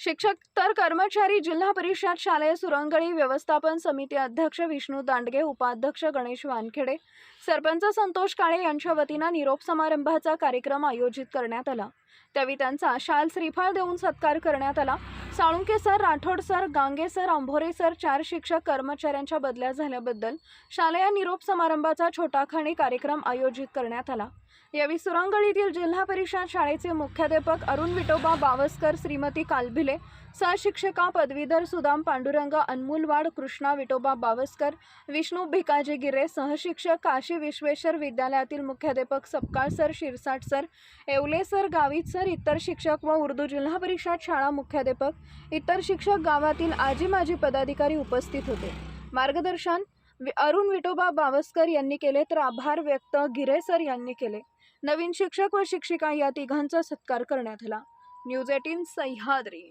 शिक्षक तर कर्मचारी जिल्हा परिषद शालेय सुरंगळी व्यवस्थापन समिती अध्यक्ष विष्णू दांडगे उपाध्यक्ष गणेश वानखेडे सरपंच संतोष काळे यांच्या वतीनं निरोप समारंभाचा कार्यक्रम आयोजित करण्यात आला. त्यावेळी त्यांचा शाल श्रीफळ देऊन सत्कार करण्यात आला. Salunke sir Rathod sir Gange sir Ambhore sir चार शिक्षक कर्मचाऱ्यांच्या बदल्या झाल्याबद्दल शालेय निरोप समारंभाचा छोटाखाणी कार्यक्रम आयोजित करण्यात आला. यावेळी सुरंगळीतील जिल्हा परिषद शाळेचे मुख्याध्यापक अरुण विटोबा बावस्कर श्रीमती कालभिले सहशिक्षिका पदवीधर सुदाम पांडुरंग अनमोलवाड कृष्णा विटोबा बावस्कर विष्णू भिकाजी गिरे सहशिक्षक काशी विश्वेश्वर विद्यालयातील मुख्याध्यापक Sapkal sir Shirsat sir Yewale sir Gavit sir इतर शिक्षक व उर्दू जिल्हा परिषद शाळा मुख्याध्यापक इतर शिक्षक गावातील आजी माजी पदाधिकारी उपस्थित होते. मार्गदर्शन अरुण विटोबा बावस्कर यांनी केले तर आभार व्यक्त गिरे सर यांनी केले. नवीन शिक्षक व शिक्षिका या तिघांचा सत्कार करण्यात आला. News eighteen Sahyadri.